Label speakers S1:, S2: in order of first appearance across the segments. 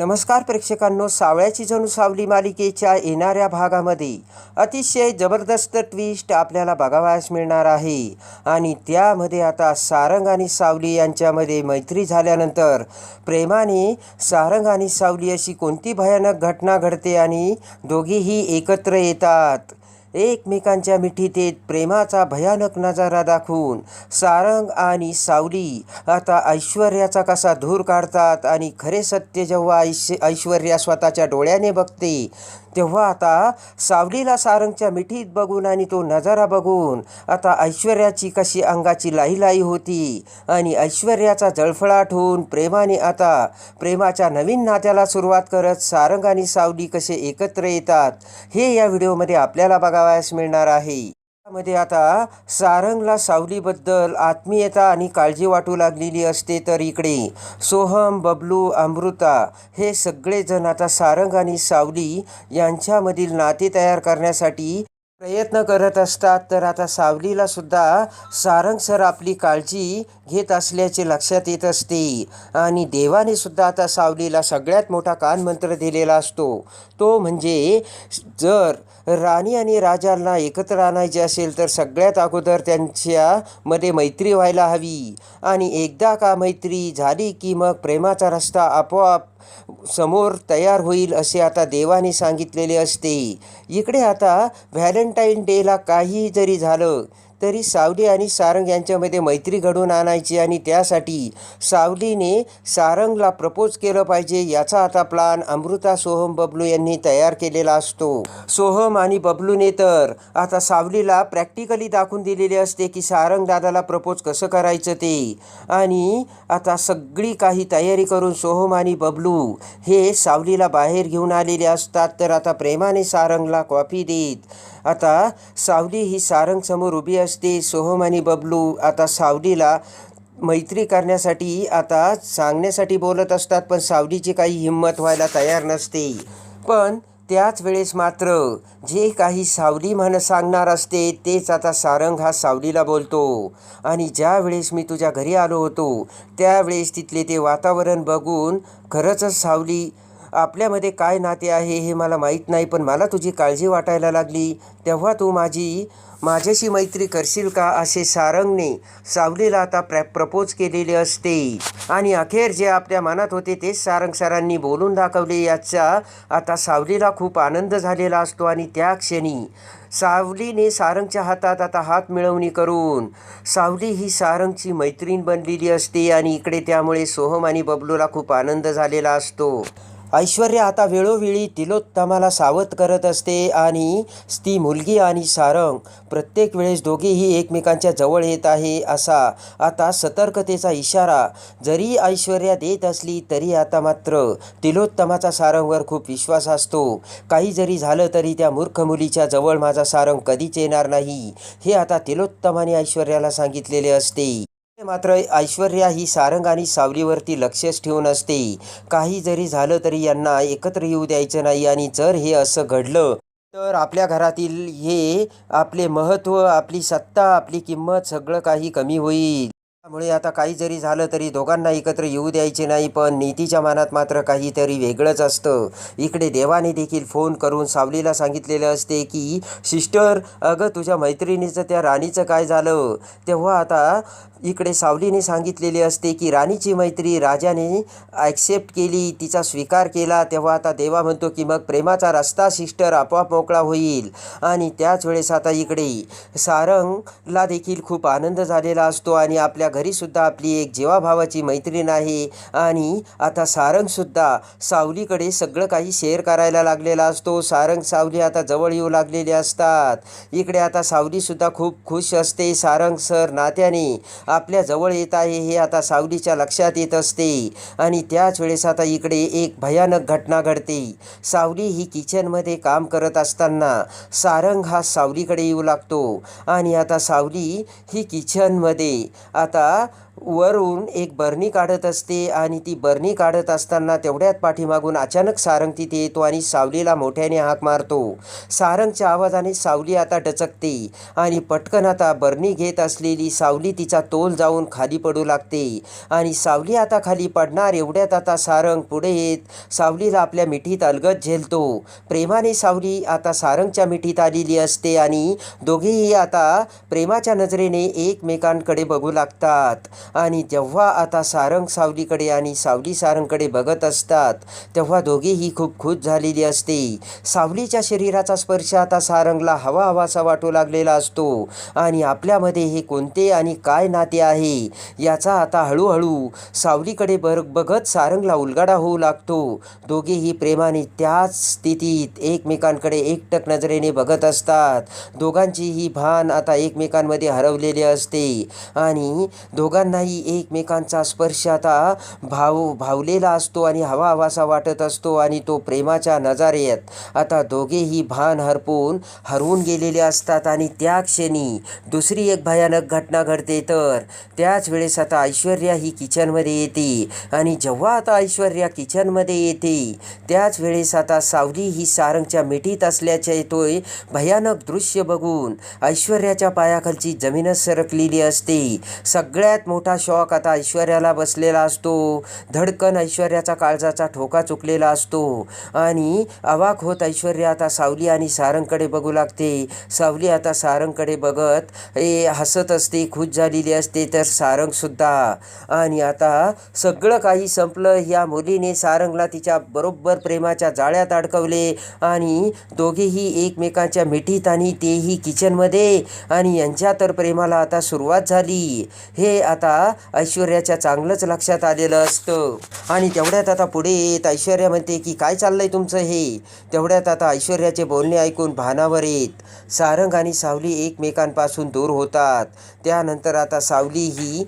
S1: नमस्कार प्रेक्षकांनो सावळ्याची जणू सावली मालिकेच्या येणाऱ्या भागामध्ये अतिशय जबरदस्त ट्विस्ट आपल्याला बघावयास मिळणार आहे. आणि त्यामध्ये आता सारंग आणि सावली यांच्यामध्ये मैत्री झाल्यानंतर प्रेमाने सारंग आणि सावली अशी कोणती भयानक घटना घडते आणि दोघेही एकत्र येतात. एकमेकांच्या मिठीतेत प्रेमाचा भयानक नजारा दाखवून सारंग आणि सावली आता ऐश्वर्याचा कसा धूर काढतात आणि खरे सत्य जेव्हा ऐश ऐश्वर्या स्वतःच्या डोळ्याने बघते तेव्हा आता सावलीला सारंगच्या मिठीत बघून आणि तो नजारा बघून आता ऐश्वर्याची कशी अंगाची लाहीलाही होती आणि ऐश्वर्याचा जळफळाट होऊन प्रेमाने आता प्रेमाच्या नवीन नात्याला सुरुवात करत सारंग आणि सावली कसे एकत्र येतात हे या व्हिडिओमध्ये आपल्याला बघा बघावयास मिळणार आहे. मध्ये आता सारंगला सावलीबद्दल आत्मीयता आणि काळजी वाटू लागलेली असते तर इकडे सोहम बबलू अमृता हे सगळेजण आता सारंग आणि सावली यांच्यामधील नाते तयार करण्यासाठी प्रयत्न करत असतात तर आता सावलीला सुद्धा सारंग सर आपली काळजी घेत असल्याचे लक्षात येत असते. आणि देवाने सुद्धा आता सावलीला सगळ्यात मोठा कानमंत्र दिलेला असतो. तो म्हणजे जर राणी आणि राजांना एकत्र आणायचे असेल तर सगळ्यात अगोदर त्यांच्यामध्ये मैत्री व्हायला हवी. आणि एकदा का मैत्री झाली की मग प्रेमाचा रस्ता आपोआप समोर तयार होईल असे आता देवाने सांगितलेले असते. इकडे आता व्हॅलेंट व्हॅलेंटाईन डेला काही जरी झालं तरी सावली आणि सारंग यांच्यामध्ये मैत्री घडवून आणायची आणि त्यासाठी सावलीने सारंगला प्रपोज केलं पाहिजे याचा आता प्लान अमृता सोहम बबलू यांनी तयार केलेला असतो. सोहम आणि बबलूने तर आता सावलीला प्रॅक्टिकली दाखवून दिलेले असते की सारंग दादाला प्रपोज कसं करायचं ते. आणि आता सगळी काही तयारी करून सोहम आणि बबलू हे सावलीला बाहेर घेऊन आलेले असतात तर आता प्रेमाने सारंगला कॉफी देत आता सावली ही सारंगसमोर उभी असते. सोहम आणि बबलू आता सावलीला मैत्री करण्यासाठी आता सांगण्यासाठी बोलत असतात पण सावलीची काही हिंमत व्हायला तयार नसते. पण त्याच वेळेस मात्र जे काही सावली म्हण सांगणार असते तेच आता सारंग हा सावलीला बोलतो. आणि ज्या वेळेस मी तुझ्या घरी आलो होतो त्यावेळेस तिथले ते वातावरण बघून खरंचच सावली आपल्यामध्ये काय नाते आहे हे मला माहीत नाही पण मला तुझी काळजी वाटायला लागली. तेव्हा तू माझी माझ्याशी मैत्री करशील का असे सारंगने सावलीला आता प्र प्रपोज केलेले असते. आणि अखेर जे आपल्या मनात होते तेच सारंग सरांनी बोलून दाखवले. याचा आता सावलीला खूप आनंद झालेला असतो आणि त्या क्षणी सावलीने सारंगच्या हातात आता हात मिळवणी करून सावली ही सारंगची मैत्रीण बनलेली असते आणि इकडे त्यामुळे सोहम आणि बबलूला खूप आनंद झालेला असतो. ऐश्वर्या आता वेळोवेळी तिलोत्तमाला सावध करत असते आणि ती मुलगी आणि सारंग प्रत्येक वेळेस दोघेही एकमेकांच्या जवळ येत आहे असा आता सतर्कतेचा इशारा जरी ऐश्वर्या देत असली तरी आता मात्र तिलोत्तमाचा सारंगवर खूप विश्वास असतो. काही जरी झालं तरी त्या मूर्ख मुलीच्या जवळ माझा सारंग कधीच येणार नाही हे आता तिलोत्तमाने ऐश्वर्याला सांगितलेले असते. मात्र ऐश्वर्या ही सारंग आणि सावलीवरती लक्षच ठेवून असते. काही जरी झालं तरी यांना एकत्र येऊ द्यायचं नाही आणि जर हे असं घडलं तर आपल्या घरातील हे आपले महत्त्व आपली सत्ता आपली किंमत सगळं काही कमी होईल. त्यामुळे आता काही जरी झालं तरी दोघांना एकत्र येऊ द्यायचे नाही पण नीतीच्या मनात मात्र काहीतरी वेगळंच असतं. इकडे देवाने देखील फोन करून सावलीला सांगितलेलं असते की सिस्टर अगं तुझ्या मैत्रिणीचं त्या राणीचं काय झालं? तेव्हा आता इकडे सावलीने सांगितलेले असते की राणीची मैत्री राजाने ॲक्सेप्ट केली तिचा स्वीकार केला. तेव्हा आता देवा म्हणतो की मग प्रेमाचा रस्ता सिस्टर आपोआप मोकळा होईल. आणि त्याच वेळेस आता इकडे सारंगला देखील खूप आनंद झालेला असतो आणि आपल्या घरीसुद्धा आपली एक जीवाभावाची मैत्रीण आहे. आणि आता सारंगसुद्धा सावलीकडे सगळं काही शेअर करायला लागलेला असतो. सारंग सावली आता जवळ येऊ लागलेले असतात. इकडे आता सावलीसुद्धा खूप खुश असते. सारंग सर नात्याने आपल्या जवळ येत आहे हे आता सावलीच्या लक्षात येत असते. आणि त्याच वेळेस आता इकडे एक भयानक घटना घडते. सावली ही किचनमध्ये काम करत असताना सारंग हा सावलीकडे येऊ लागतो. आणि आता सावली ही किचनमध्ये आता आता वरून एक बरणी काढत असते आणि ती बरणी काढत असताना तेवढ्यात पाठीमागून अचानक सारंग तिथे येतो आणि सावलीला मोठ्याने हाक मारतो. सारंगच्या आवाजाने सावली आता डचकते आणि पटकन आता बरणी घेत असलेली सावली तिचा तोल जाऊन खाली पडू लागते आणि सावली आता खाली पडणार एवढ्यात आता सारंग पुढे येत सावलीला आपल्या मिठीत अलगत झेलतो. प्रेमाने सावली आता सारंगच्या मिठीत आलेली असते आणि दोघेही आता प्रेमाच्या नजरेने एकमेकांकडे बघू लागतात. आणि जेव्हा आता सारंग सावलीकडे आणि सावली सारंगकडे बघत असतात तेव्हा दोघेही खूप खुश झालेली असते. सावलीच्या शरीराचा स्पर्श आता सारंगला हवा हवासा वाटू लागलेला असतो. आणि आपल्यामध्ये हे कोणते आणि काय नाते आहे याचा आता हळूहळू सावलीकडे बर बघत सारंगला उलगाडा होऊ लागतो. दोघेही प्रेमाने त्याच स्थितीत एकमेकांकडे एकटक नजरेने बघत असतात. दोघांचीही भान आता एकमेकांमध्ये हरवलेली असते. आणि दोघांनाही एकमेकांचा स्पर्श आता भाव भावलेला असतो आणि हवा हवासा वाटत असतो आणि तो प्रेमाच्या नजारेत. आता दोघेही भान हरपून हरवून गेलेले असतात आणि त्या क्षणी दुसरी एक भयानक घटना घडते. तर त्याच वेळेस आता ऐश्वर्या ही किचनमध्ये येते आणि जेव्हा आता ऐश्वर्या किचनमध्ये येते त्याच वेळेस आता सावली ही सारंगच्या मिठीत असल्याचे येतोय. भयानक दृश्य बघून ऐश्वर्याच्या पायाखालची जमीनच सरकलेली असते. सग सगळ्यात मोठा शॉक आता ऐश्वर्याला बसलेला असतो. धडकन ऐश्वर्याचा काळजाचा ठोका चुकलेला असतो. आणि अवाक होत ऐश्वर्या आता सावली आणि सारंगकडे बघू लागते. सावली आता सारंगकडे बघत ए हसत असते खुश झालेली असते तर सारंगसुद्धा आणि आता सगळं काही संपलं. या मुलीने सारंगला तिच्या बरोबर प्रेमाच्या जाळ्यात अडकवले. आणि दोघेही एकमेकांच्या मिठीत आणि तेही किचनमध्ये आणि यांच्या तर प्रेमाला आता सुरुवात झाली. हे आता ऐश्वर्याच्या चांगलंच लक्षात आलेलं असतं. आणि तेवढ्यात आता पुढे येत ऐश्वर्या म्हणते की काय चाललंय तुमचं हे? तेवढ्यात आता ऐश्वर्याचे बोलणे ऐकून भानावर येत. सारंग आणि सावली एकमेकांपासून दूर होतात. त्यानंतर आता सावली ही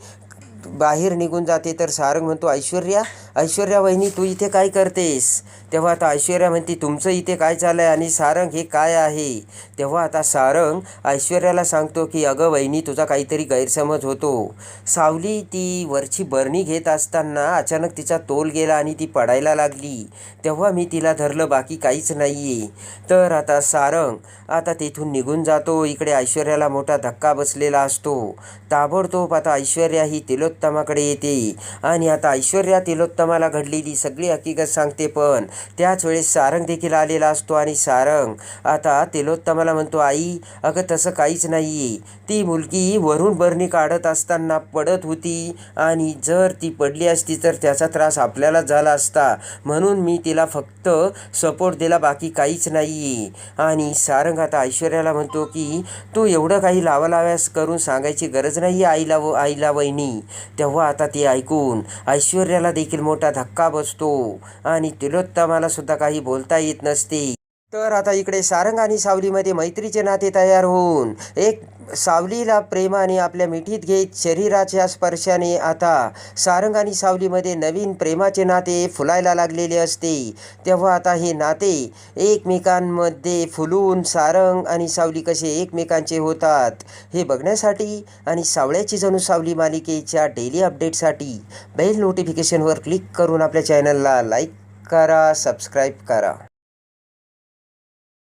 S1: बाहेर निघून जाते तर सारंग म्हणतो ऐश्वर्या ऐश्वर्या वहिनी तू इथे काय करतेस? तेव्हा आता ऐश्वर्या म्हणते तुमचं इथे काय चाललं आहे आणि सारंग हे काय आहे? तेव्हा आता सारंग ऐश्वर्याला सांगतो की अगं वहिनी तुझा काहीतरी गैरसमज होतो. सावली ती वरची बरणी घेत असताना अचानक तिचा तोल गेला आणि ती पडायला लागली. तेव्हा मी तिला धरलं बाकी काहीच नाही आहे तर आता सारंग आता तेथून निघून जातो इकडे ऐश्वर्याला मोठा धक्का बसलेला असतो. ताबडतोब आता ऐश्वर्या ही तिलोत्तमाकडे येते. आणि आता ऐश्वर्या तिलोत्तमाला घडलेली सगळी हकीकत सांगते पण त्याच वेळेस सारंग देखील आलेला असतो आणि सारंग आता तिलोत्तमाला म्हणतो आई अगं तसं काहीच नाही आहे ती मुलगी वरून बरणी काढत असताना पडत होती आणि जर ती पडली असती तर त्याचा त्रास आपल्याला झाला असता. म्हणून मी तिला फक्त सपोर्ट दिला बाकी काहीच नाही आहे आणि सारंग आता ऐश्वर्याला म्हणतो की तू एवढं काही लावालाव्यास करून सांगायची गरज नाही आईला व आईला वहिनी. तेव्हा आता ते ऐकून ऐश्वर्याला देखील मोठा धक्का बसतो. आणि तिलोत्तमाला सुद्धा काही बोलता येत नसते. तर आता इकडे सारंग आणि सावलीमध्ये मैत्रीचे नाते तयार होऊन एक सावलीला प्रेमाने आपल्या मिठीत घेत शरीराच्या स्पर्शाने आता सारंग आणि सावलीमध्ये नवीन प्रेमाचे नाते फुलायला लागलेले असते. तेव्हा आता हे नाते एकमेकांमध्ये फुलून सारंग आणि सावली कसे एकमेकांचे होतात हे बघण्यासाठी आणि सावळ्याची जणू सावली मालिकेच्या डेली अपडेटसाठी बेल नोटिफिकेशनवर क्लिक करून आपल्या चॅनलला लाईक करा सबस्क्राईब करा.